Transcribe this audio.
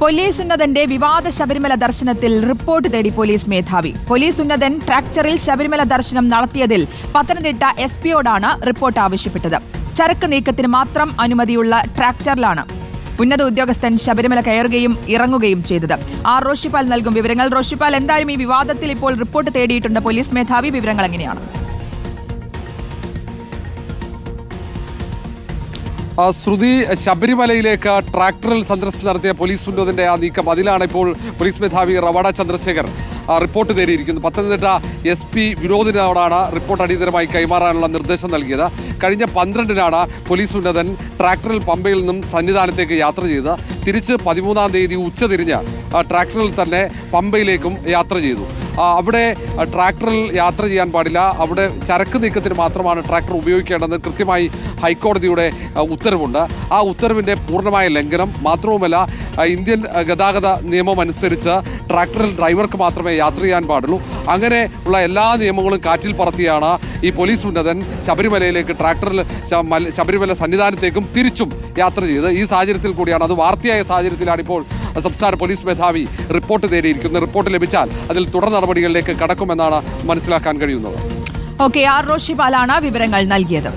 Police ഉന്നതന്റെ വിവാദ ശബരിമല ദർശനത്തിൽ report തേടി പോലീസ് മേധാവി. പോലീസ് ഉന്നതൻ ട്രാക്ടറിൽ ശബരിമല ദർശനം നടത്തിയതിൽ പത്തനംതിട്ട എസ് പിയോടാണ് റിപ്പോർട്ട് ആവശ്യപ്പെട്ടത്. ചരക്ക് നീക്കത്തിന് മാത്രം അനുമതിയുള്ള ട്രാക്ടറിലാണ് ഉന്നത ഉദ്യോഗസ്ഥൻ ശബരിമല കയറുകയും ഇറങ്ങുകയും ചെയ്തത്. ആർ റോഷിപ്പാൽ നൽകും വിവരങ്ങൾ. റോഷിപ്പാൽ എന്തായാലും ഈ വിവാദത്തിൽ ഇപ്പോൾ റിപ്പോർട്ട് തേടിയിട്ടുണ്ട് പോലീസ് മേധാവി. വിവരങ്ങൾ എങ്ങനെയാണ്? ശ്രുതി ശബരിമലയിലേക്ക് ട്രാക്ടറിൽ സന്ദർശനം നടത്തിയ പോലീസ് ഉന്നതന്റെ ആ നീക്കം. അതിലാണ് ഇപ്പോൾ പോലീസ് മേധാവി റവാഡ ചന്ദ്രശേഖർ റിപ്പോർട്ട് തേടിയിരിക്കുന്നത്. പത്തനംതിട്ട എസ് പി വിനോദിനോടാണ് റിപ്പോർട്ട് അടിയന്തരമായി കൈമാറാനുള്ള നിർദ്ദേശം നൽകിയത്. കഴിഞ്ഞ പന്ത്രണ്ടിനാണ് പോലീസ് ഉന്നതൻ ട്രാക്ടറിൽ പമ്പയിൽ നിന്നും സന്നിധാനത്തേക്ക് യാത്ര ചെയ്ത് തിരിച്ച് പതിമൂന്നാം തീയതി ഉച്ചതിരിഞ്ഞ് ട്രാക്ടറിൽ തന്നെ പമ്പയിലേക്കും യാത്ര ചെയ്തു. അവിടെ ട്രാക്ടറിൽ യാത്ര ചെയ്യാൻ പാടില്ല. അവിടെ ചരക്ക് നീക്കത്തിന് മാത്രമാണ് ട്രാക്ടർ ഉപയോഗിക്കേണ്ടതെന്ന് കൃത്യമായി ഹൈക്കോടതിയുടെ ഉത്തരവുണ്ട്. ആ ഉത്തരവിന്റെ പൂർണമായ ലംഘനം മാത്രവുമല്ല ഇന്ത്യൻ ഗതാഗത നിയമം അനുസരിച്ച് ട്രാക്ടറിൽ ഡ്രൈവർക്ക് മാത്രമേ യാത്ര ചെയ്യാൻ പാടുള്ളൂ. അങ്ങനെ ഉള്ള എല്ലാ നിയമങ്ങളും കാറ്റിൽ പറത്തിയാണ് ഈ പോലീസ് ഉന്നതൻ ശബരിമലയിലേക്ക് ട്രാക്ടറിൽ ശബരിമല സന്നിധാനത്തേക്കും തിരിച്ചും യാത്ര ചെയ്ത് ഈ സാഹചര്യത്തിൽ കൂടിയാണ് അത് വാർത്തയായ സാഹചര്യത്തിലാണ് ഇപ്പോൾ സംസ്ഥാന പോലീസ് മേധാവി റിപ്പോർട്ട് തേടിയിരിക്കുന്നു. റിപ്പോർട്ട് ലഭിച്ചാൽ അതിൽ തുടർ നടപടികളിലേക്ക് കടക്കുമെന്നാണ് മനസ്സിലാക്കാൻ കഴിയുന്നത്. ഓക്കെ ആർ റോഷിപാലാണ് വിവരങ്ങൾ നൽകിയത്.